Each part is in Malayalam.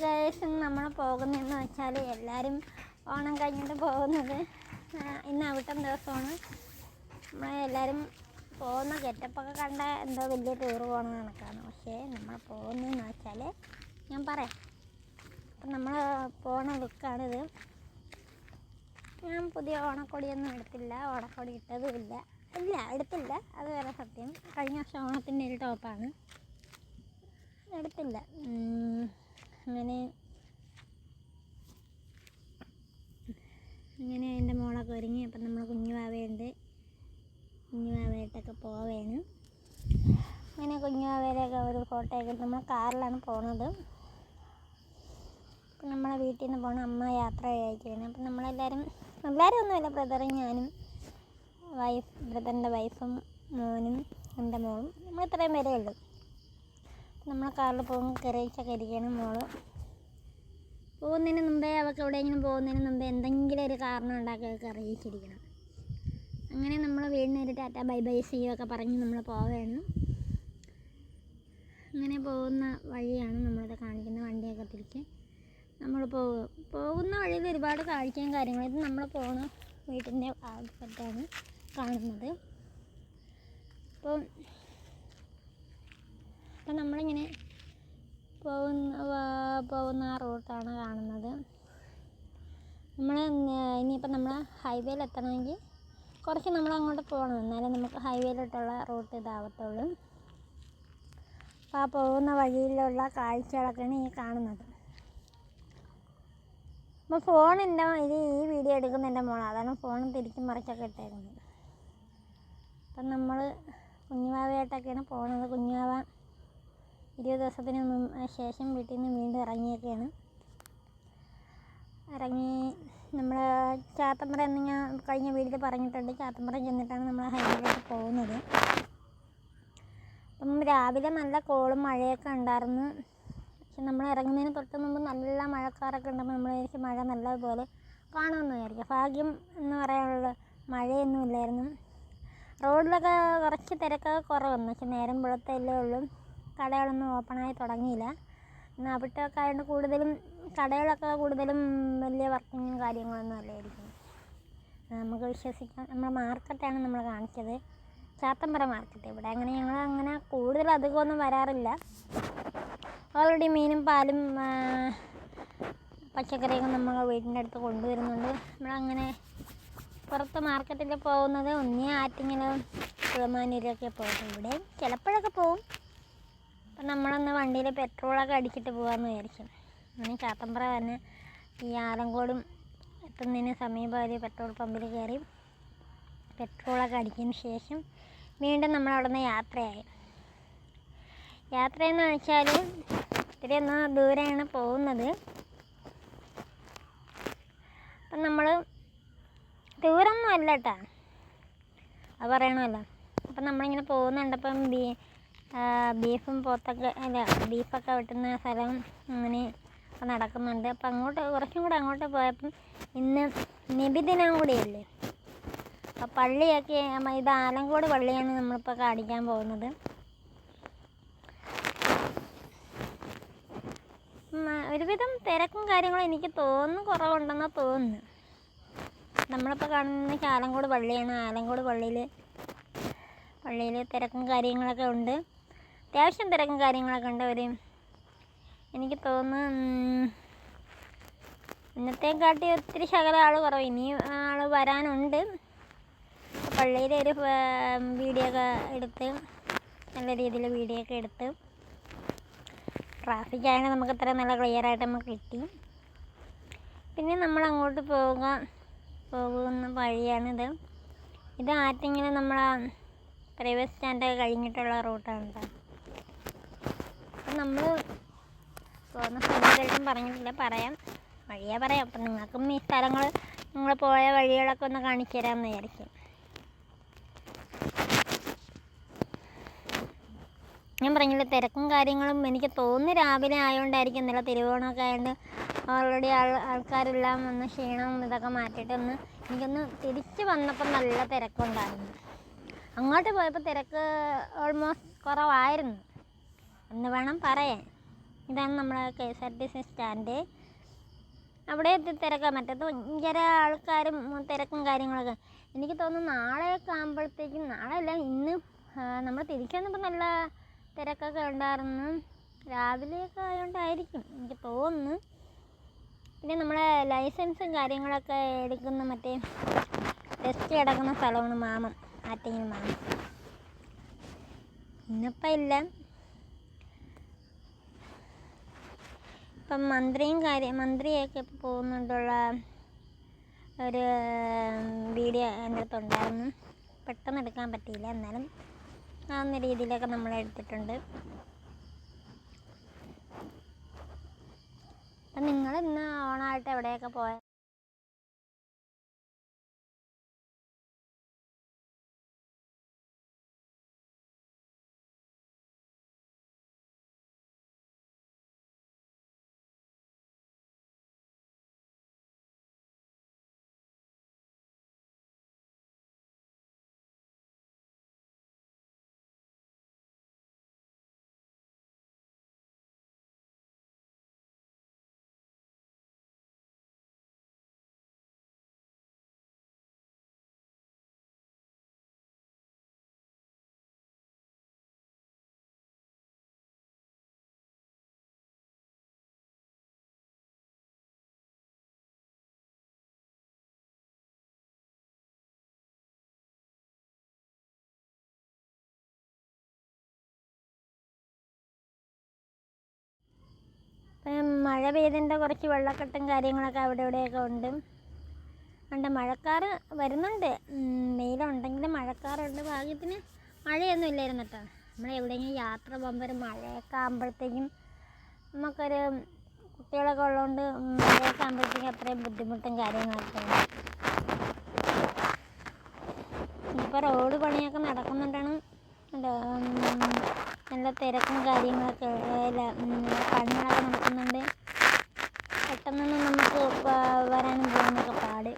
ഗേൾസ് നമ്മൾ പോകുന്നതെന്ന് വെച്ചാൽ എല്ലാവരും ഓണം കഴിഞ്ഞിട്ട് പോകുന്നത് ഇന്ന് അവിട്ടം ദിവസമാണ്. നമ്മൾ എല്ലാവരും പോകുന്ന ഗെറ്റപ്പൊക്കെ കണ്ട എന്തോ വലിയ ടൂർ പോകുന്ന കണക്കാണ്. പക്ഷേ നമ്മൾ പോകുന്നതെന്ന് വെച്ചാൽ ഞാൻ പറയാം. അപ്പം നമ്മൾ പോണ ലുക്കാണിത് ഞാൻ പുതിയ ഓണക്കൊടിയൊന്നും എടുത്തില്ല ഓണക്കൊടി ഇട്ടതുമില്ല. ഇല്ല എടുത്തില്ല. അത് വേറെ സത്യം. കഴിഞ്ഞ വർഷം ഓണത്തിന്റെ ഒരു ടോപ്പാണ് എടുത്തില്ല. അങ്ങനെ അങ്ങനെ എന്റെ മോളൊക്കെ ഒരുങ്ങി. അപ്പം നമ്മൾ കുഞ്ഞുവാവയുണ്ട് കുഞ്ഞുവാവയായിട്ടൊക്കെ പോവേണ് അങ്ങനെ കുഞ്ഞുവാവയിലൊക്കെ ഒരു ഫോട്ടോ ഒക്കെ നമ്മൾ കാറിലാണ് പോണത്. അപ്പം നമ്മളെ വീട്ടിൽ നിന്ന് പോകണം അമ്മ യാത്ര അയക്കുകയാണ് അപ്പം നമ്മളെല്ലാവരും എല്ലാവരും ഒന്നുമില്ല ബ്രദറും ഞാനും വൈഫ് ബ്രദറിന്റെ വൈഫും മോനും എന്റെ മോളും നമ്മൾ ഇത്രയും പേരേ ഉള്ളൂ. നമ്മൾ കാറിൽ പോകും കയറിയൊക്കെ ഇരിക്കുകയാണ് മോൾ. പോകുന്നതിന് മുമ്പേ അവൾക്ക് എവിടെയെങ്കിലും പോകുന്നതിന് മുമ്പേ എന്തെങ്കിലും ഒരു കാരണം ഉണ്ടാക്കി അവൾക്ക് അറിയിച്ചിരിക്കണം. അങ്ങനെ നമ്മൾ വീടിന് ഒരു ടാറ്റ ബൈ ബൈ സിയൊക്കെ പറഞ്ഞ് നമ്മൾ പോവുകയാണ് അങ്ങനെ പോകുന്ന വഴിയാണ് നമ്മളിത് കാണിക്കുന്ന വണ്ടിയൊക്കെ തിരിച്ച്. നമ്മൾ പോകും പോകുന്ന വഴിയിൽ ഒരുപാട് കാഴ്ചയും കാര്യങ്ങളും. ഇത് നമ്മൾ പോകുന്ന വീട്ടിന്റെ ഭാഗത്താണ് കാണുന്നത്. അപ്പം അപ്പം നമ്മളിങ്ങനെ പോകുന്ന പോകുന്ന ആ റൂട്ടാണ് കാണുന്നത്. നമ്മൾ ഇനിയിപ്പോൾ നമ്മൾ ഹൈവേയിൽ എത്തണമെങ്കിൽ കുറച്ച് നമ്മൾ അങ്ങോട്ട് പോകണം. എന്നാലേ നമുക്ക് ഹൈവേയിലോട്ടുള്ള റൂട്ട് ഇതാവത്തുള്ളൂ. അപ്പോൾ ആ പോകുന്ന വഴിയിലുള്ള കാഴ്ചകളൊക്കെയാണ് ഈ കാണുന്നത്. അപ്പോൾ ഫോൺ എന്റെ ഇത് ഈ വീഡിയോ എടുക്കുന്ന എന്റെ മോളാണ് അതാണ് ഫോൺ തിരിച്ചും മറിച്ചൊക്കെ ഇട്ടേക്കുന്നത്. അപ്പം നമ്മൾ കുഞ്ഞുവാവയായിട്ടൊക്കെയാണ് പോണത്. കുഞ്ഞുവാവ ഇരുപത് ദിവസത്തിന് ശേഷം വീട്ടിൽ നിന്ന് വീണ്ടും ഇറങ്ങിയൊക്കെയാണ് ഇറങ്ങി നമ്മൾ ചാത്തമ്പറ എന്ന് ഞാൻ കഴിഞ്ഞ വീട്ടിൽ പറഞ്ഞിട്ടുണ്ട്. ചാത്തമ്പറ ചെന്നിട്ടാണ് നമ്മൾ ഹൈവേയിലേക്ക് പോകുന്നത്. അപ്പം രാവിലെ നല്ല കോളും മഴയൊക്കെ ഉണ്ടായിരുന്നു. പക്ഷെ നമ്മൾ ഇറങ്ങുന്നതിന് തൊട്ട് മുമ്പ് നല്ല മഴക്കാറൊക്കെ ഉണ്ടപ്പോൾ നമ്മൾ വിചാരിച്ച് മഴ നല്ലതുപോലെ കാണുമെന്ന് വിചാരിക്കും ഭാഗ്യം എന്ന് പറയാനുള്ള മഴയൊന്നും ഇല്ലായിരുന്നു. റോഡിലൊക്കെ കുറച്ച് തിരക്കൊക്കെ കുറവന്നു പക്ഷെ നേരം പുഴത്തല്ലേ ഉള്ളൂ. കടകളൊന്നും ഓപ്പണായി തുടങ്ങിയില്ല. എന്നാൽ അവിടെയൊക്കെ ആയതുകൊണ്ട് കൂടുതലും കടകളൊക്കെ കൂടുതലും വലിയ വർക്കിങ്ങും കാര്യങ്ങളൊന്നും അല്ലായിരിക്കും നമുക്ക് വിശ്വസിക്കാം നമ്മുടെ മാർക്കറ്റാണ് നമ്മൾ കാണിച്ചത്. ചാത്തമ്പുറ മാർക്കറ്റ്. ഇവിടെ അങ്ങനെ ഞങ്ങൾ അങ്ങനെ കൂടുതൽ അധികമൊന്നും വരാറില്ല. ഓൾറെഡി മീനും പാലും പച്ചക്കറിയൊക്കെ നമ്മൾ വീടിന്റെ അടുത്ത് കൊണ്ടുവരുന്നുണ്ട്. നമ്മളങ്ങനെ പുറത്ത് മാർക്കറ്റിൽ പോകുന്നത് ഒന്നേ ആറ്റിങ്ങലും കുളമാനൂരൊക്കെ പോകും. ഇവിടെ ചിലപ്പോഴൊക്കെ പോകും. അപ്പം നമ്മളൊന്ന് വണ്ടിയിൽ പെട്രോളൊക്കെ അടിച്ചിട്ട് പോകാമെന്ന് വിചാരിക്കും അങ്ങനെ ചാത്തമ്പ്ര തന്നെ ഈ ആലങ്കോടും എത്തുന്നതിന് സമീപം ഒരു പെട്രോൾ പമ്പിൽ കയറി പെട്രോളൊക്കെ അടിച്ചതിന് ശേഷം വീണ്ടും നമ്മൾ അവിടെ നിന്ന് യാത്രയായി. യാത്രയെന്ന് വെച്ചാൽ ഇത്തിരി ഒന്ന് ദൂരെയാണ് പോകുന്നത്. അപ്പം നമ്മൾ ദൂരമൊന്നും അല്ല കേട്ടോ. അത് പറയണമല്ലോ. അപ്പം നമ്മളിങ്ങനെ പോകുന്നുണ്ടപ്പം ബീ ബീഫും പോത്തൊക്കെ അല്ല ബീഫൊക്കെ വെട്ടുന്ന സ്ഥലം അങ്ങനെ നടക്കുന്നുണ്ട്. അപ്പം അങ്ങോട്ട് കുറച്ചും കൂടെ അങ്ങോട്ട് പോയപ്പം ഇന്ന് നബിദിനം കൂടിയല്ലേ? അപ്പം പള്ളിയൊക്കെ ഇത് ആലങ്കോട് പള്ളിയാണ് നമ്മളിപ്പോൾ കാണിക്കാൻ പോകുന്നത്. ഒരുവിധം തിരക്കും കാര്യങ്ങളും എനിക്ക് തോന്നുന്നു കുറവുണ്ടെന്ന് തോന്നുന്നു. നമ്മളിപ്പോൾ കാണുന്ന ആലങ്കോട് പള്ളിയാണ്. ആലങ്കോട് പള്ളിയിൽ പള്ളിയിൽ തിരക്കും കാര്യങ്ങളൊക്കെ ഉണ്ട്. അത്യാവശ്യം തിരക്കും കാര്യങ്ങളൊക്കെ ഉണ്ട് ഒരു എനിക്ക് തോന്നുന്നു ഇന്നത്തെക്കാട്ടി ഒത്തിരി ശകലം ആൾ കുറവ്. ഇനിയും ആൾ വരാനുണ്ട്. പള്ളിയിൽ ഒരു വീഡിയോ ഒക്കെ എടുത്ത് നല്ല രീതിയിൽ വീഡിയോ ഒക്കെ എടുത്ത് ട്രാഫിക് ആയതുകൊണ്ട് നമുക്ക് ഇത്ര നല്ല ക്ലിയർ ആയിട്ട് നമുക്ക് കിട്ടി. പിന്നെ നമ്മൾ അങ്ങോട്ട് പോവുക പോകുന്ന വഴിയാണിത്. ഇത് ആറ്റിങ്ങനെ നമ്മളെ പ്രൈവറ്റ് സ്റ്റാൻഡൊക്കെ കഴിഞ്ഞിട്ടുള്ള റൂട്ടാണ് കേട്ടോ നമ്മൾ പോകുന്ന സ്ഥലത്തെല്ലാം പറഞ്ഞിട്ടില്ല. പറയാം. വഴിയേ പറയാം. അപ്പം നിങ്ങൾക്കും ഈ സ്ഥലങ്ങൾ നിങ്ങൾ പോയ വഴികളൊക്കെ ഒന്ന് കാണിച്ചു തരാമെന്ന് വിചാരിക്കും. ഞാൻ പറഞ്ഞില്ല തിരക്കും കാര്യങ്ങളും എനിക്ക് തോന്നുന്നു രാവിലെ ആയതുകൊണ്ടായിരിക്കും നല്ല തിരുവോണമൊക്കെ ആയതുകൊണ്ട് ഓൾറെഡി ആൾ ആൾക്കാരെല്ലാം ഒന്ന് ക്ഷീണവും ഇതൊക്കെ മാറ്റിയിട്ട് ഒന്ന് എനിക്കൊന്ന് തിരിച്ച് വന്നപ്പോൾ നല്ല തിരക്കുണ്ടായിരുന്നു. അങ്ങോട്ട് പോയപ്പോൾ തിരക്ക് ഓൾമോസ്റ്റ് കുറവായിരുന്നു. എന്ന് വേണം പറയാൻ. ഇതാണ് നമ്മളെ K S R T C stand. അവിടെ തിരക്കാൻ മറ്റത് ഭയങ്കര ആൾക്കാരും തിരക്കും കാര്യങ്ങളൊക്കെ. എനിക്ക് തോന്നുന്നു നാളെയൊക്കെ ആകുമ്പോഴത്തേക്കും നാളെ അല്ല ഇന്ന് നമ്മൾ തിരിച്ചു വന്നപ്പോൾ നല്ല തിരക്കൊക്കെ ഉണ്ടായിരുന്നു. രാവിലെയൊക്കെ ആയതുകൊണ്ടായിരിക്കും എനിക്ക് തോന്നുന്നു. പിന്നെ നമ്മളെ ലൈസൻസും കാര്യങ്ങളൊക്കെ എടുക്കുന്ന മറ്റേ ടെസ്റ്റ് കിടക്കുന്ന സ്ഥലമാണ് മാമം ആറ്റിങ്ങൽ മാമം. ഇന്നിപ്പം ഇല്ല. ഇപ്പം മന്ത്രിയും കാര്യം മന്ത്രിയൊക്കെ ഇപ്പം പോകുന്നുണ്ടുള്ള ഒരു വീഡിയോ എന്റെ അടുത്തുണ്ടായിരുന്നു പെട്ടെന്ന് എടുക്കാൻ പറ്റിയില്ല. എന്നാലും ആ രീതിയിലൊക്കെ നമ്മൾ എടുത്തിട്ടുണ്ട്. അപ്പം നിങ്ങൾ ഇന്ന് ഓണായിട്ട് എവിടെയൊക്കെ പോയ മഴ പെയ്തതിന്റെ കുറച്ച് വെള്ളക്കെട്ടും കാര്യങ്ങളൊക്കെ അവിടെ ഇവിടെയൊക്കെ ഉണ്ട്. ഉണ്ട് മഴക്കാറ് വരുന്നുണ്ട്. വെയിലുണ്ടെങ്കിലും മഴക്കാറുണ്ട്. ഭാഗ്യത്തിന് മഴയൊന്നും ഇല്ലായിരുന്നു കേട്ടോ. നമ്മൾ എവിടെയെങ്കിലും യാത്ര പോകുമ്പോൾ ഒരു മഴയൊക്കെ ആകുമ്പോഴത്തേക്കും നമുക്കൊരു കുട്ടികളൊക്കെ ഉള്ളതുകൊണ്ട് മഴയൊക്കെ ആകുമ്പോഴത്തേക്കും അത്രയും ബുദ്ധിമുട്ടും കാര്യങ്ങളൊക്കെ ഇപ്പോൾ റോഡ് പണിയൊക്കെ നടക്കുന്നുണ്ടാണ്. നല്ല തിരക്കും കാര്യങ്ങളൊക്കെ പണികളൊക്കെ നടക്കുന്നുണ്ട്. പെട്ടെന്നൊന്നും നമുക്ക് വരാനും പോകാനൊക്കെ പാട്.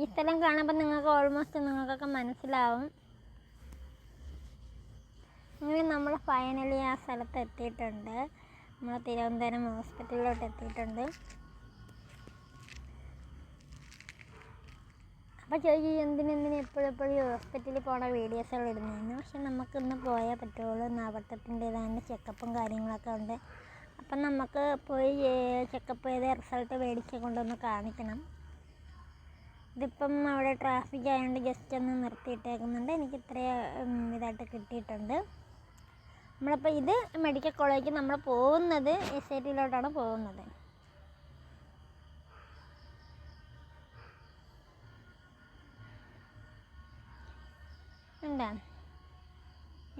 ഈ സ്ഥലം കാണുമ്പോൾ നിങ്ങൾക്ക് ഓൾമോസ്റ്റ് നിങ്ങൾക്കൊക്കെ മനസ്സിലാവും. അങ്ങനെ നമ്മൾ ഫൈനലി ആ സ്ഥലത്ത് എത്തിയിട്ടുണ്ട്. നമ്മൾ തിരുവനന്തപുരം ഹോസ്പിറ്റലിലോട്ട് എത്തിയിട്ടുണ്ട്. അപ്പോൾ ചോദിക്കും എന്തിനെന്തിന് എപ്പോഴെപ്പോഴും ഹോസ്പിറ്റലിൽ പോണ വീഡിയോസുകൾ ഇടുന്നതെന്ന്? പക്ഷെ നമുക്കിന്ന് പോയാൽ പറ്റുള്ളൂ. നവട്ടത്തിന്റെതായ ചെക്കപ്പും കാര്യങ്ങളൊക്കെ ഉണ്ട്. അപ്പം നമുക്ക് പോയി ചെക്കപ്പ് ചെയ്ത് റിസൾട്ട് മേടിച്ച് കൊണ്ടൊന്ന് കാണിക്കണം. ഇതിപ്പം അവിടെ ട്രാഫിക് ആയതുകൊണ്ട് ജസ്റ്റ് ഒന്ന് നിർത്തിയിട്ടേക്കുന്നുണ്ട്. എനിക്ക് ഇത്രയും ഇതായിട്ട് കിട്ടിയിട്ടുണ്ട്. നമ്മളിപ്പോൾ ഇത് മെഡിക്കൽ കോളേജിൽ നമ്മൾ പോകുന്നത് എസ് ഐ ടിയിലോട്ടാണ് പോകുന്നത്.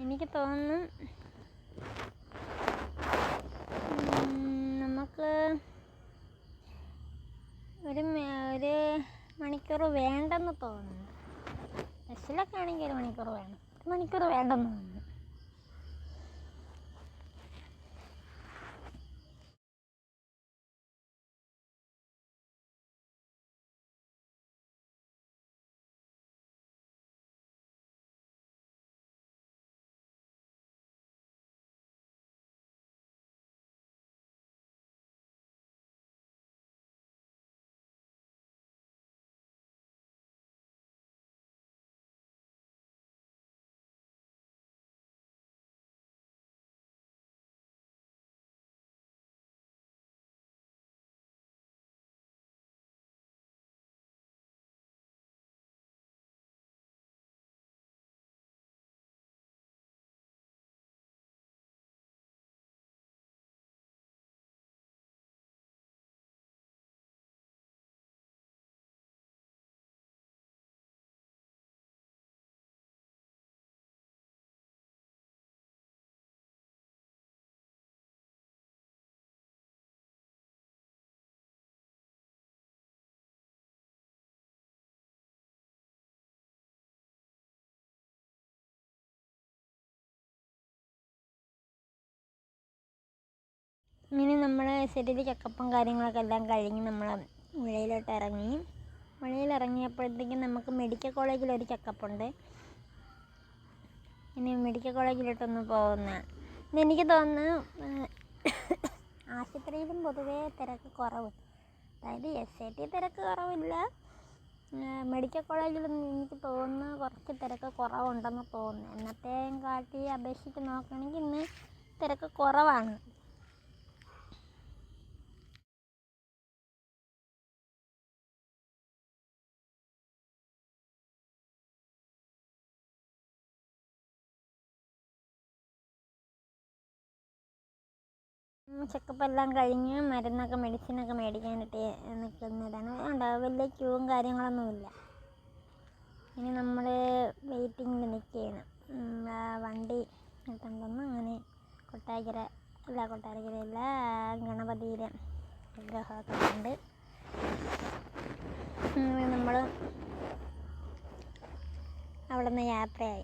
എനിക്ക് തോന്നുന്നു നമുക്ക് ഒരു മണിക്കൂർ വേണ്ടെന്ന് തോന്നുന്നു. ബസ്സിലൊക്കെ ആണെങ്കിൽ ഒരു മണിക്കൂർ വേണം. ഒരു മണിക്കൂർ വേണ്ടെന്ന് തോന്നുന്നു. ഇങ്ങനെ നമ്മൾ ശരീര ചെക്കപ്പും കാര്യങ്ങളൊക്കെ എല്ലാം കഴിഞ്ഞ് നമ്മൾ മുഴയിലോട്ട് ഇറങ്ങി. മുഴയിൽ ഇറങ്ങിയപ്പോഴത്തേക്കും നമുക്ക് മെഡിക്കൽ കോളേജിൽ ഒരു ചെക്കപ്പുണ്ട്. ഇനി മെഡിക്കൽ കോളേജിലോട്ടൊന്ന് പോകുന്ന. എനിക്ക് തോന്നുന്നു ആശുപത്രിയിലും പൊതുവേ തിരക്ക് കുറവ്. അതായത് എസ് ഐ ടി തിരക്ക് കുറവില്ല. മെഡിക്കൽ കോളേജിലൊന്നും എനിക്ക് തോന്നുന്നു കുറച്ച് തിരക്ക് കുറവുണ്ടെന്ന് തോന്നുന്നു. എന്നത്തെയും കാട്ടി അപേക്ഷിച്ച് നോക്കുകയാണെങ്കിൽ ഇന്ന് തിരക്ക് കുറവാണ്. ചെക്കപ്പ് എല്ലാം കഴിഞ്ഞ് മരുന്നൊക്കെ മെഡിസിനൊക്കെ മേടിക്കാനായിട്ട് നിൽക്കുന്നതാണ്. ഉണ്ടാവും വലിയ ക്യൂവും കാര്യങ്ങളൊന്നുമില്ല. ഇനി നമ്മൾ വെയിറ്റിങ്ങിൽ നിൽക്കുകയാണ്. വണ്ടി എത്തുണ്ടെന്ന് അങ്ങനെ കൊട്ടാരക്കര അല്ല കൊട്ടാരക്കരയില്ല ഗണപതിയിലെ വിഗ്രഹമൊക്കെ ഉണ്ട് നമ്മൾ അവിടെ നിന്ന് യാത്രയായി.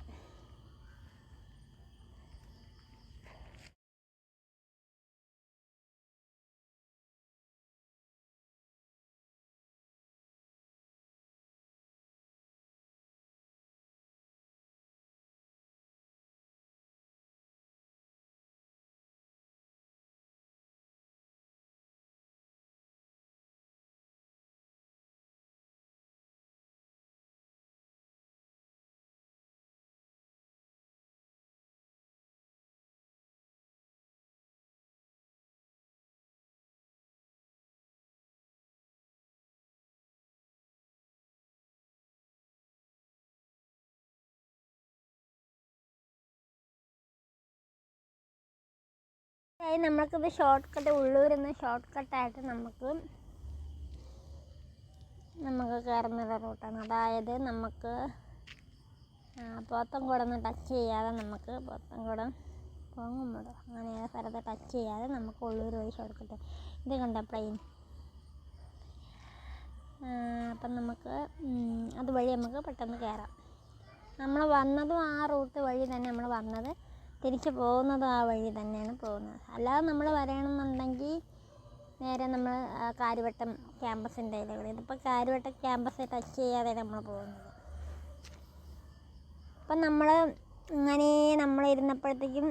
ആയി നമ്മൾക്കിത് ഷോർട്ട് കട്ട് ഉള്ളൂരിൽ നിന്ന് ഷോർട്ട് കട്ടായിട്ട് നമുക്ക് നമുക്ക് കയറുന്നൊരു റൂട്ടാണ് അതായത് നമുക്ക് പോത്തൻകുടം ടച്ച് ചെയ്യാതെ നമുക്ക് പോത്തൻകുടം പൊങ്ങുമ്പോഴോ അങ്ങനെ സ്ഥലത്ത് ടച്ച് ചെയ്യാതെ നമുക്ക് ഉള്ളൂർ വഴി ഷോർട്ട് കട്ട് ഇത് കണ്ട പ്ലെയിൻ അപ്പം നമുക്ക് അതുവഴി നമുക്ക് പെട്ടെന്ന് കയറാം. നമ്മൾ വന്നതും ആ റൂട്ട് വഴി തന്നെ നമ്മൾ വന്നത് തിരിച്ച് പോകുന്നതും ആ വഴി തന്നെയാണ് പോകുന്നത്. അല്ലാതെ നമ്മൾ വരണമെന്നുണ്ടെങ്കിൽ നേരെ നമ്മൾ കാര്യവട്ടം ക്യാമ്പസിന്റെ അതിലൂടെ ഇതിപ്പോൾ കാര്യവട്ടം ക്യാമ്പസ് ടച്ച് ചെയ്യാതെ നമ്മൾ പോകുന്നത്. അപ്പം നമ്മൾ ഇങ്ങനെ നമ്മൾ ഇരുന്നപ്പോഴത്തേക്കും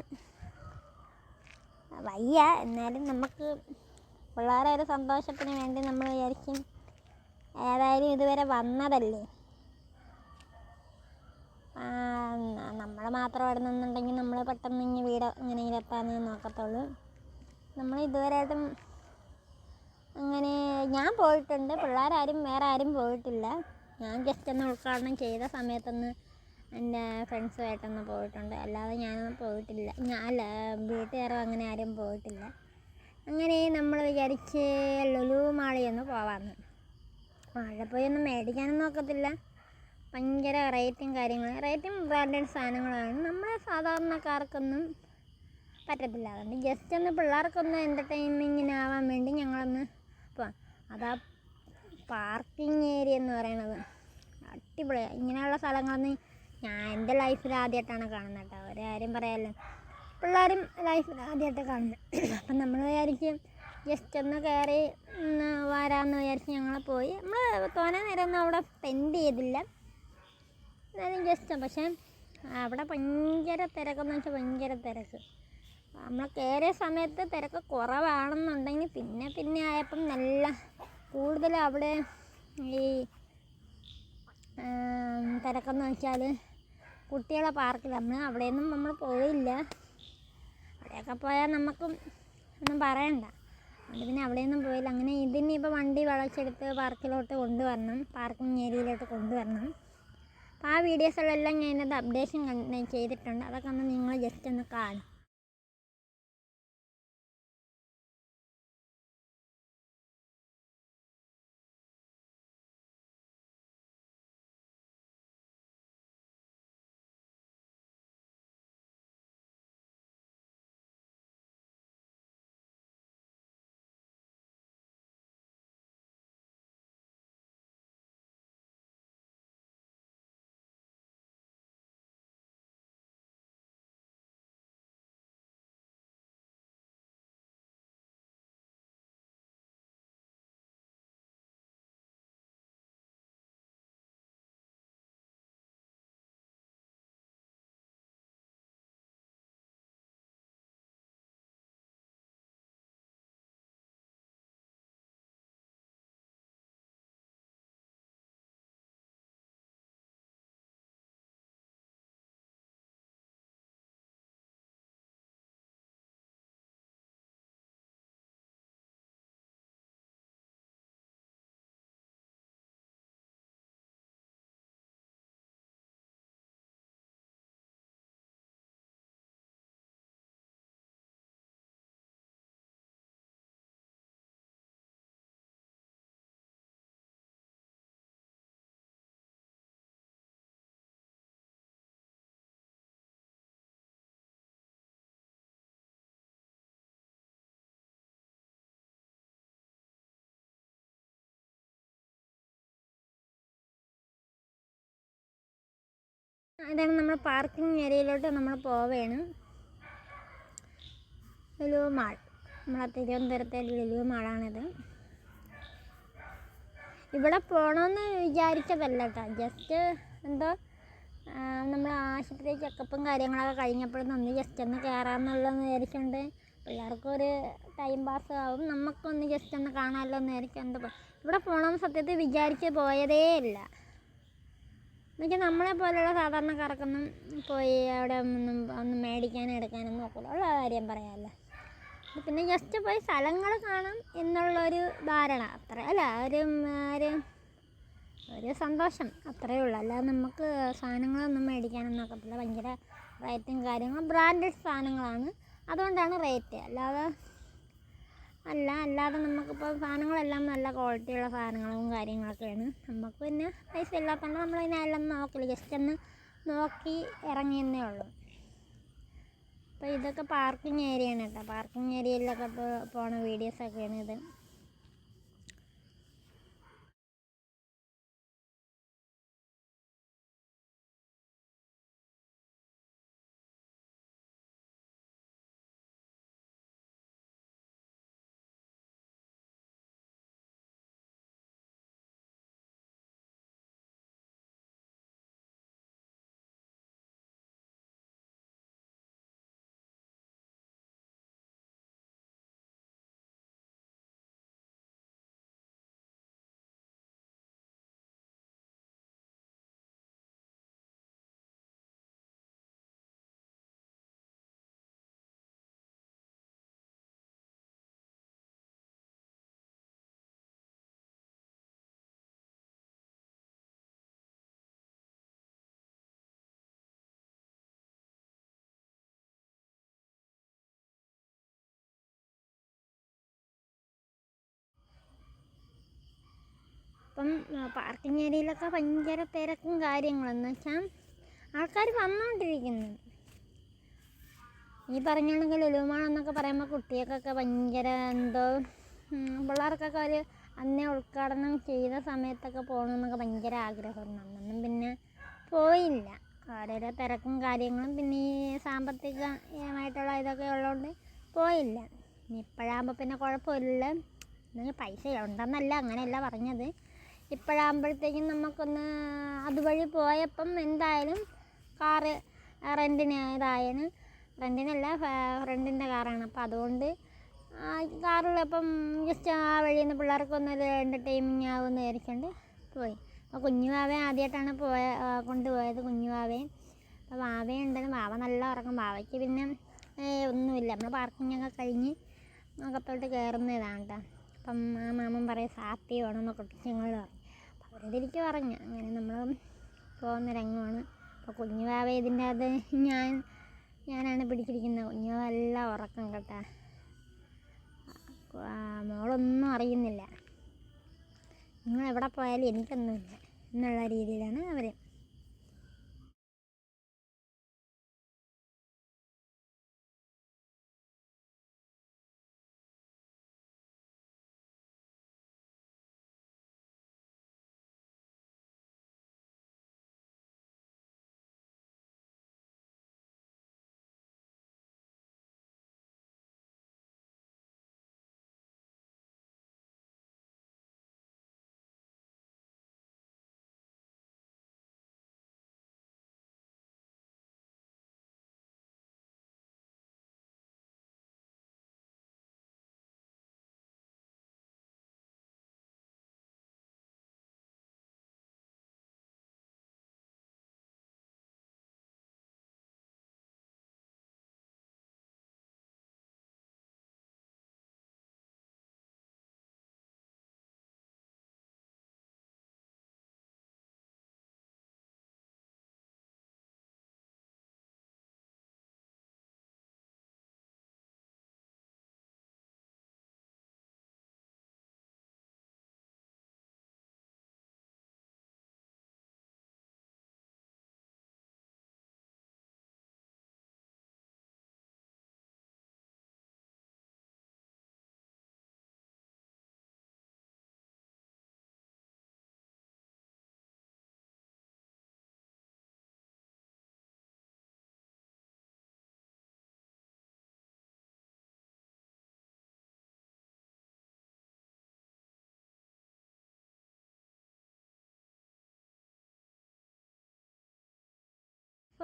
വയ്യ. എന്നാലും നമുക്ക് പിള്ളേരെ ഒരു സന്തോഷത്തിന് വേണ്ടി നമ്മൾ വിചാരിക്കും. ഏതായാലും ഇതുവരെ വന്നതല്ലേ? നമ്മൾ മാത്രം അവിടെ നിന്നുണ്ടെങ്കിൽ നമ്മൾ പെട്ടെന്ന് ഇനി വീട് എങ്ങനെയെങ്കിലും എത്താനേ നോക്കത്തുള്ളൂ. നമ്മൾ ഇതുവരെയായിട്ടും അങ്ങനെ ഞാൻ പോയിട്ടുണ്ട്. പിള്ളേരാരും വേറെ ആരും പോയിട്ടില്ല. ഞാൻ ജസ്റ്റ് ഒന്ന് ഉദ്ഘാടനം ചെയ്ത സമയത്തൊന്ന് എന്റെ ഫ്രണ്ട്സുമായിട്ടൊന്ന് പോയിട്ടുണ്ട്. അല്ലാതെ ഞാനൊന്നും പോയിട്ടില്ല. ഞാൻ അല്ല വീട്ടുകാരും അങ്ങനെ ആരും പോയിട്ടില്ല. അങ്ങനെ നമ്മൾ വിചാരിച്ച് ലുലു മാളിയൊന്ന് പോവാമെന്ന് മാളിൽ പോയി ഒന്നും മേടിക്കാനും നോക്കത്തില്ല. ഭയങ്കര റേറ്റും കാര്യങ്ങളും. റേറ്റും ബ്രാൻഡഡ് സാധനങ്ങളാണ്. നമ്മളെ സാധാരണക്കാർക്കൊന്നും പറ്റത്തില്ല. അതുകൊണ്ട് ജസ്റ്റ് ഒന്ന് പിള്ളേർക്കൊന്ന് എന്റർടൈൻമെന്റിനാവാൻ വേണ്ടി ഞങ്ങളൊന്ന് പോവാം. അതാ പാർക്കിംഗ് ഏരിയ എന്ന് പറയണത്. അടിപൊളിയാണ് ഇങ്ങനെയുള്ള സ്ഥലങ്ങളൊന്നും ഞാൻ എന്റെ ലൈഫിൽ ആദ്യമായിട്ടാണ് കാണുന്നത് കേട്ടോ. ഒരു കാര്യം പറയാമല്ലോ പിള്ളേരും ലൈഫിൽ ആദ്യമായിട്ട് കാണുന്നത് അപ്പം നമ്മൾ വിചാരിക്കും ജസ്റ്റ് ഒന്ന് കയറി വരാമെന്ന് വിചാരിച്ച് ഞങ്ങൾ പോയി. നമ്മൾ തോനെ നേരം ഒന്നും അവിടെ സ്പെൻഡ് ചെയ്തില്ല. എന്നാലും ജസ്റ്റ് പക്ഷേ അവിടെ ഭയങ്കര തിരക്കെന്ന് വെച്ചാൽ ഭയങ്കര തിരക്ക്. നമ്മൾ കയറിയ സമയത്ത് തിരക്ക് കുറവാണെന്നുണ്ടെങ്കിൽ പിന്നെ പിന്നെ ആയപ്പം നല്ല കൂടുതൽ അവിടെ ഈ തിരക്കെന്ന് വെച്ചാൽ കുട്ടികളെ പാർക്കിൽ നമ്മൾ അവിടെയൊന്നും നമ്മൾ പോയില്ല. അവിടെയൊക്കെ പോയാൽ നമുക്കും ഒന്നും പറയണ്ട. അതുകൊണ്ട് പിന്നെ അവിടെയൊന്നും പോയില്ല. അങ്ങനെ ഇതിനിപ്പോൾ വണ്ടി വളച്ചെടുത്ത് പാർക്കിലോട്ട് കൊണ്ടുവരണം. പാർക്കിംഗ് ഏരിയയിലോട്ട് കൊണ്ടുവരണം. ആ വീഡിയോസുകളെല്ലാം ഞാനത് അപ്ഡേഷൻ ചെയ്തിട്ടുണ്ട്. അതൊക്കെ ഒന്ന് നിങ്ങൾ ജസ്റ്റ് ഒന്ന് കാണും. ഇതാണ് നമ്മൾ പാർക്കിംഗ് ഏരിയയിലോട്ട് നമ്മൾ പോവുകയാണ്. ലുലു മാൾ. നമ്മളെ തിരുവനന്തപുരത്തെ ലുലു മാളാണിത്. ഇവിടെ പോകണമെന്ന് വിചാരിച്ചതല്ല കേട്ടോ. ജസ്റ്റ് എന്തോ നമ്മൾ ആശുപത്രി ചെക്കപ്പും കാര്യങ്ങളൊക്കെ കഴിഞ്ഞപ്പോഴും ഒന്ന് ജസ്റ്റ് ഒന്ന് കയറാമെന്നുള്ളതെന്ന് വിചാരിച്ചുകൊണ്ട് പിള്ളേർക്കൊരു ടൈം പാസ് ആവും. നമുക്കൊന്ന് ജസ്റ്റ് ഒന്ന് കാണാമല്ലോ എന്ന് വിചാരിച്ചുകൊണ്ട് ഇവിടെ പോകണമെന്ന് സത്യത്തിൽ വിചാരിച്ച് പോയതേ ഇല്ല എന്നുവെച്ചാൽ നമ്മളെ പോലെയുള്ള സാധാരണക്കാർക്കൊന്നും പോയി അവിടെ ഒന്നും ഒന്നും മേടിക്കാനും എടുക്കാനും നോക്കില്ല ഉള്ള കാര്യം പറയാമല്ലോ പിന്നെ ജസ്റ്റ് പോയി സ്ഥലങ്ങൾ കാണാം എന്നുള്ളൊരു ധാരണ. അത്ര അല്ല ഒരു ഒരു ഒരു സന്തോഷം. അത്രയേ ഉള്ളൂ. അല്ലാതെ നമുക്ക് സാധനങ്ങളൊന്നും മേടിക്കാനൊന്നും നോക്കത്തില്ല. ഭയങ്കര റേറ്റും കാര്യങ്ങളും ബ്രാൻഡഡ് സാധനങ്ങളാണ്. അതുകൊണ്ടാണ് റേറ്റ് അല്ലാതെ അല്ല അല്ലാതെ നമുക്കിപ്പോൾ സാധനങ്ങളെല്ലാം നല്ല ക്വാളിറ്റിയുള്ള സാധനങ്ങളും കാര്യങ്ങളൊക്കെയാണ്. നമുക്ക് പിന്നെ പൈസ ഇല്ലാത്തതുകൊണ്ട് നമ്മൾ പിന്നെ എല്ലാം നോക്കില്ല. ജസ്റ്റ് ഒന്ന് നോക്കി ഇറങ്ങിയെന്നേ ഉള്ളൂ. അപ്പോൾ ഇതൊക്കെ പാർക്കിംഗ് ഏരിയ ആണ് കേട്ടോ. പാർക്കിംഗ് ഏരിയയിലൊക്കെ പോണ വീഡിയോസൊക്കെയാണ് ഇത്. അപ്പം പാർക്കിംഗ് ഏരിയയിലൊക്കെ ഭയങ്കര തിരക്കും കാര്യങ്ങളെന്ന് വെച്ചാൽ ആൾക്കാർ വന്നുകൊണ്ടിരിക്കുന്നു ഈ പറഞ്ഞാണെങ്കിൽ ലുലുമാണെന്നൊക്കെ പറയുമ്പോൾ കുട്ടികൾക്കൊക്കെ ഭയങ്കര എന്തോ പിള്ളേർക്കൊക്കെ ഒരു അന്നേ ഉദ്ഘാടനം ചെയ്ത സമയത്തൊക്കെ പോകണമെന്നൊക്കെ ഭയങ്കര ആഗ്രഹമായിരുന്നു. അന്നൊന്നും പിന്നെ പോയില്ല. ഓരോരോ തിരക്കും കാര്യങ്ങളും പിന്നെ ഈ സാമ്പത്തികമായിട്ടുള്ള ഇതൊക്കെ ഉള്ളതുകൊണ്ട് പോയില്ല. ഇപ്പോഴാകുമ്പോൾ പിന്നെ കുഴപ്പമില്ല. പൈസ ഉണ്ടെന്നല്ല അങ്ങനെയല്ല പറഞ്ഞത്. ഇപ്പോഴാകുമ്പോഴത്തേക്കും നമുക്കൊന്ന് അതുവഴി പോയപ്പം എന്തായാലും കാറ് റെന്റിന് ഇതായതിന് റെന്റിനല്ല ഫ്രണ്ടിന്റെ കാറാണ്. അപ്പം അതുകൊണ്ട് കാറിലപ്പം ജസ്റ്റ് ആ വഴിയിൽ നിന്ന് പിള്ളേർക്കൊന്നൊരു എന്റർടൈമിങ് ആവുമെന്ന് വിചാരിച്ചുകൊണ്ട് പോയി. അപ്പോൾ കുഞ്ഞു കുഞ്ഞുവാവയെ ആദ്യമായിട്ടാണ് പോയ കൊണ്ടുപോയത് കുഞ്ഞു വാവയും. അപ്പോൾ വാവയുണ്ടെന്ന് വാവ നല്ല ഉറക്കം. വാവയ്ക്ക് പിന്നെ ഒന്നുമില്ല. നമ്മൾ പാർക്കിങ്ങൊക്കെ കഴിഞ്ഞ് നമുക്കപ്പോഴത്തെ കയറുന്നതാണ് കേട്ടോ. അപ്പം ആ മാമൻ പറയും സാപ്പി വേണമെന്ന് കൊച്ചുങ്ങൾ പറയും. പറഞ്ഞു. അങ്ങനെ നമ്മൾ പോകുന്ന രംഗമാണ്. അപ്പോൾ കുഞ്ഞുവാവ ഇതിന്റെ അത് ഞാൻ ഞാനാണ് പിടിച്ചിരിക്കുന്നത്. കുഞ്ഞുവാവ എല്ലാം ഉറക്കം കേട്ടാ. മോളൊന്നും അറിയുന്നില്ല. നിങ്ങൾ എവിടെ പോയാലും എനിക്കൊന്നുമില്ല. എന്നുള്ള രീതിയിലാണ് അവർ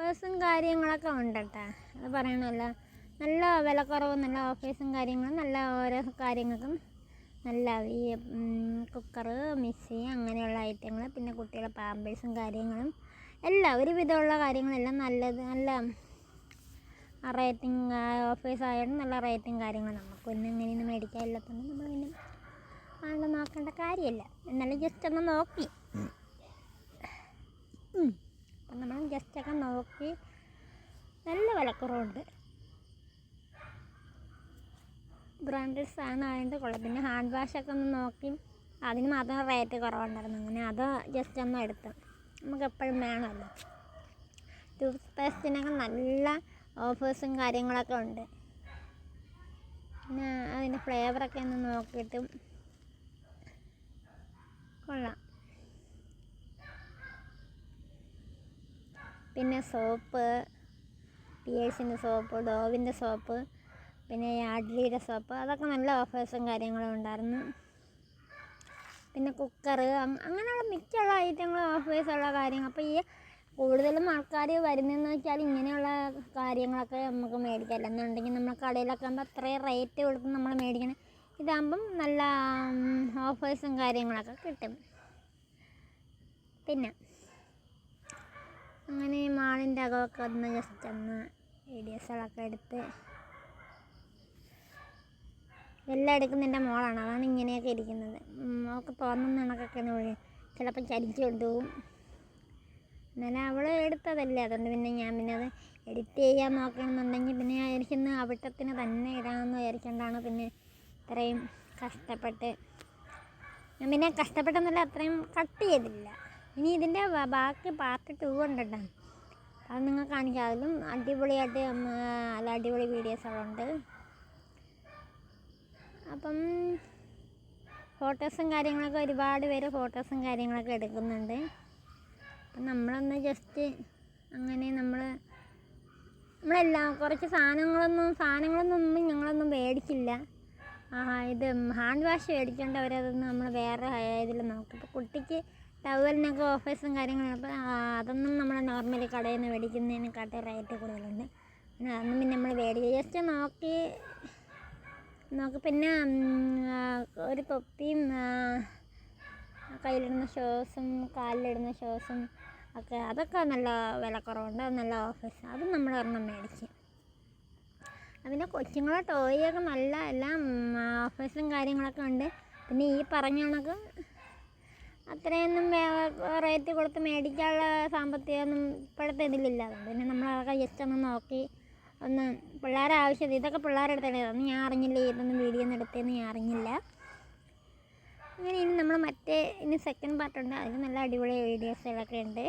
ഓഫേഴ്സും കാര്യങ്ങളൊക്കെ ഉണ്ട് കേട്ടോ അത് പറയണമല്ല നല്ല വിലക്കുറവും നല്ല ഓഫേഴ്സും കാര്യങ്ങളും നല്ല ഓരോ കാര്യങ്ങൾക്കും നല്ല ഈ കുക്കറ് മിക്സി അങ്ങനെയുള്ള ഐറ്റങ്ങൾ പിന്നെ കുട്ടികളെ പാമ്പേഴ്സും കാര്യങ്ങളും എല്ലാം ഒരുവിധമുള്ള കാര്യങ്ങളെല്ലാം നല്ലത് നല്ല റേറ്റിംഗ് ഓഫേഴ്സ് ആയതുകൊണ്ട് നല്ല റേറ്റിംഗ് കാര്യങ്ങൾ നമുക്ക് പിന്നെ ഇങ്ങനെയൊന്നും മേടിക്കാനില്ലാത്തതുകൊണ്ട് നമ്മൾ പിന്നെ ആണ്ട് നോക്കേണ്ട കാര്യമില്ല. എന്നാലും ജസ്റ്റ് ഒന്ന് നോക്കി. നമ്മൾ ജസ്റ്റൊക്കെ നോക്കി നല്ല വിലക്കുറവുണ്ട്. ബ്രാൻഡഡ് സാധനം ആയതുകൊണ്ട് കൊള്ളാം. പിന്നെ ഹാൻഡ് വാഷൊക്കെ ഒന്ന് നോക്കി അതിന് മാത്രം റേറ്റ് കുറവുണ്ടായിരുന്നു. അങ്ങനെ അത് ജസ്റ്റ് ഒന്ന് എടുത്തു നമുക്ക് എപ്പോഴും വേണമല്ലോ. ടൂത്ത് പേസ്റ്റിനൊക്കെ നല്ല ഓഫേഴ്സും കാര്യങ്ങളൊക്കെ ഉണ്ട്. പിന്നെ അതിന്റെ ഫ്ലേവറൊക്കെ ഒന്ന് നോക്കിയിട്ടും കൊള്ളാം. പിന്നെ സോപ്പ് പി എസിന്റെ സോപ്പ് ഡോവിന്റെ സോപ്പ് പിന്നെ യാഡ്ലിയുടെ സോപ്പ് അതൊക്കെ നല്ല ഓഫേഴ്സും കാര്യങ്ങളും ഉണ്ടായിരുന്നു. പിന്നെ കുക്കറ് അങ്ങനെയുള്ള മിക്കുള്ള ഐറ്റങ്ങളും ഓഫേഴ്സുള്ള കാര്യങ്ങൾ. അപ്പോൾ ഈ കൂടുതലും ആൾക്കാർ വരുന്നതെന്ന് വെച്ചാൽ ഇങ്ങനെയുള്ള കാര്യങ്ങളൊക്കെ നമുക്ക് മേടിക്കാം അല്ലെന്നുണ്ടെങ്കിൽ നമ്മൾ കടയിലൊക്കെ ആകുമ്പോൾ അത്രയും റേറ്റ് കൊടുത്ത് നമ്മൾ മേടിക്കണം ഇതാകുമ്പം നല്ല ഓഫേഴ്സും കാര്യങ്ങളൊക്കെ കിട്ടും. പിന്നെ അങ്ങനെ മാളിന്റെ അകമൊക്കെ ഒന്ന് ജസ്റ്റ് ഒന്ന് വീഡിയോസുകളൊക്കെ എടുത്ത് എല്ലാം എടുക്കുന്ന എന്റെ മോളാണ്. അതാണ് ഇങ്ങനെയൊക്കെ ഇരിക്കുന്നത്. അവൾക്ക് തോന്നുന്ന കണക്കൊക്കെ വിളി. ചിലപ്പോൾ ചരിച്ചു കൊണ്ടുപോകും. എന്നാലും അവൾ എടുത്തതല്ലേ. അതുകൊണ്ട് പിന്നെ ഞാൻ പിന്നെ അത് എഡിറ്റ് ചെയ്യാൻ നോക്കണമെന്നുണ്ടെങ്കിൽ പിന്നെ വിചാരിക്കുന്ന അവിട്ടത്തിന് തന്നെ ഇടാമെന്ന് വിചാരിച്ചുകൊണ്ടാണ് പിന്നെ ഇത്രയും കഷ്ടപ്പെട്ട്. ഞാൻ പിന്നെ കഷ്ടപ്പെട്ടെന്നല്ല അത്രയും കട്ട് ചെയ്തില്ല. ഇനി ഇതിന്റെ ബാക്കി പാർട്ട് ടു ഉണ്ട് അത് നിങ്ങൾ കാണിക്കാം. അതിലും അടിപൊളിയായിട്ട് നല്ല അടിപൊളി വീഡിയോസുകളുണ്ട് അപ്പം ഫോട്ടോസും കാര്യങ്ങളൊക്കെ ഒരുപാട് പേര് ഫോട്ടോസും കാര്യങ്ങളൊക്കെ എടുക്കുന്നുണ്ട്. അപ്പം നമ്മളൊന്ന് ജസ്റ്റ് അങ്ങനെ നമ്മൾ നമ്മളെല്ലാം കുറച്ച് സാധനങ്ങളൊന്നും സാധനങ്ങളൊന്നും ഞങ്ങളൊന്നും മേടിച്ചില്ല. ആ ഇത് ഹാൻഡ് വാഷ് മേടിക്കേണ്ടവരതൊന്നും നമ്മൾ വേറെ ഇതിൽ നോക്കും. ഇപ്പോൾ കുട്ടിക്ക് ടവലിനൊക്കെ ഓഫേഴ്സും കാര്യങ്ങളും അതൊന്നും നമ്മൾ നോർമലി കടയിൽ നിന്ന് മേടിക്കുന്നതിനെക്കാട്ടും റേറ്റ് കൂടുതലുണ്ട്. പിന്നെ അതൊന്നും പിന്നെ നമ്മൾ മേടിക്കുക ജസ്റ്റ് നോക്കി നോക്കി പിന്നെ ഒരു തൊപ്പിയും കയ്യിലിടുന്ന ഷോസും കാലിലിടുന്ന ഷോസും ഒക്കെ അതൊക്കെ നല്ല വിലക്കുറവുണ്ട്. നല്ല ഓഫേഴ്സ് അതും നമ്മൾ ഒരെണ്ണം മേടിച്ച്. അതിന്റെ കൊച്ചുങ്ങളെ ടോയൊക്കെ നല്ല എല്ലാം ഓഫേഴ്സും കാര്യങ്ങളൊക്കെ ഉണ്ട്. പിന്നെ ഈ പറഞ്ഞ കണക്ക് അത്രയൊന്നും റേറ്റ് കൊടുത്ത് മേടിക്കാനുള്ള സാമ്പത്തികമൊന്നും ഇപ്പോഴത്തെ ഇതിലില്ല. പിന്നെ നമ്മളതൊക്കെ ജസ്റ്റ് ഒന്ന് നോക്കി ഒന്ന് പിള്ളേരെ ആവശ്യം ഇതൊക്കെ പിള്ളേരെ എടുത്തിട്ടുണ്ട് ഞാൻ അറിഞ്ഞില്ല. ഇതൊന്നും വീഡിയോ ഒന്നും എടുത്തതെന്ന് ഞാൻ അറിഞ്ഞില്ല. അങ്ങനെ ഇനി നമ്മൾ മറ്റേ ഇനി സെക്കൻഡ് പാർട്ടുണ്ട് അതിന് നല്ല അടിപൊളി വീഡിയോസുകളൊക്കെ ഉണ്ട്.